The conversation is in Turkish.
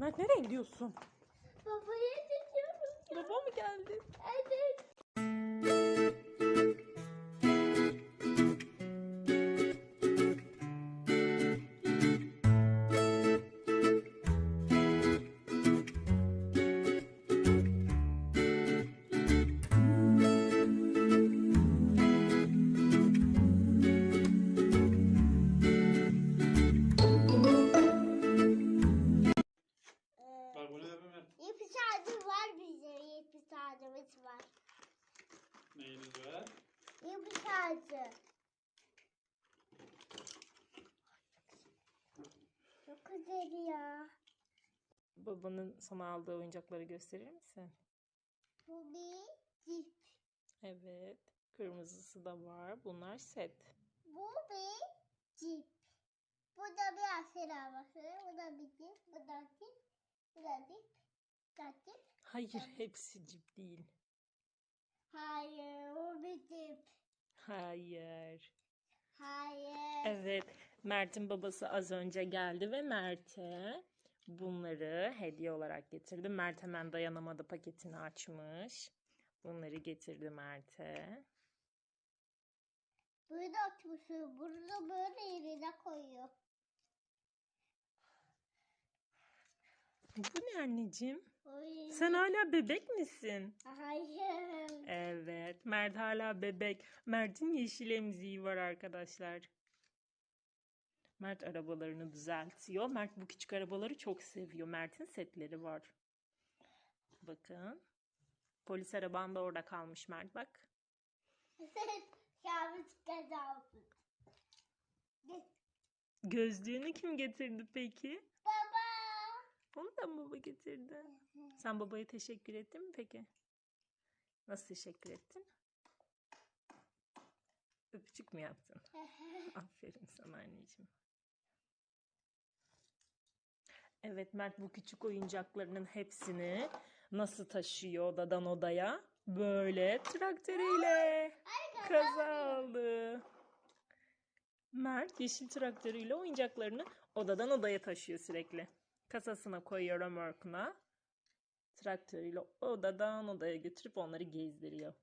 Mert nereye gidiyorsun? Babaya gidiyorum. Baba mı geldi? Evet. Neyiniz var? Yedi saati. Çok güzel ya. Babanın sana aldığı oyuncakları gösterir misin? Bu bir cip. Evet. Kırmızısı da var. Bunlar set. Bu bir cip. Bu da bir asil arabası. Bu da bir cip. Bu da cip. Bu da cip. Bu da cip. Hayır hepsi cip değil. Hayır, o bir cip. Hayır. Hayır. Evet. Mert'in babası az önce geldi ve Mert'e bunları hediye olarak getirdi. Mert hemen dayanamadı paketini açmış. Bunları getirdi Mert'e. Burada açmışım. Burada böyle yerine koyuyor. Bu ne anneciğim? Oy. Sen hala bebek misin? Hayır. Evet. Mert hala bebek. Mert'in yeşil emziği var arkadaşlar. Mert arabalarını düzeltiyor. Mert bu küçük arabaları çok seviyor. Mert'in setleri var. Bakın. Polis araban da orada kalmış Mert bak. Gözlüğünü kim getirdi peki? Onu da mı baba getirdi? Sen babaya teşekkür ettin mi peki? Nasıl teşekkür ettin? Öpücük mü yaptın? Aferin sana anneciğim. Evet Mert bu küçük oyuncaklarının hepsini nasıl taşıyor odadan odaya? Böyle traktörüyle. Kaza oldu. Mert yeşil traktörüyle oyuncaklarını odadan odaya taşıyor sürekli. Kasasına koyuyor römorkuna. Traktörüyle odadan odaya götürüp onları gezdiriyor.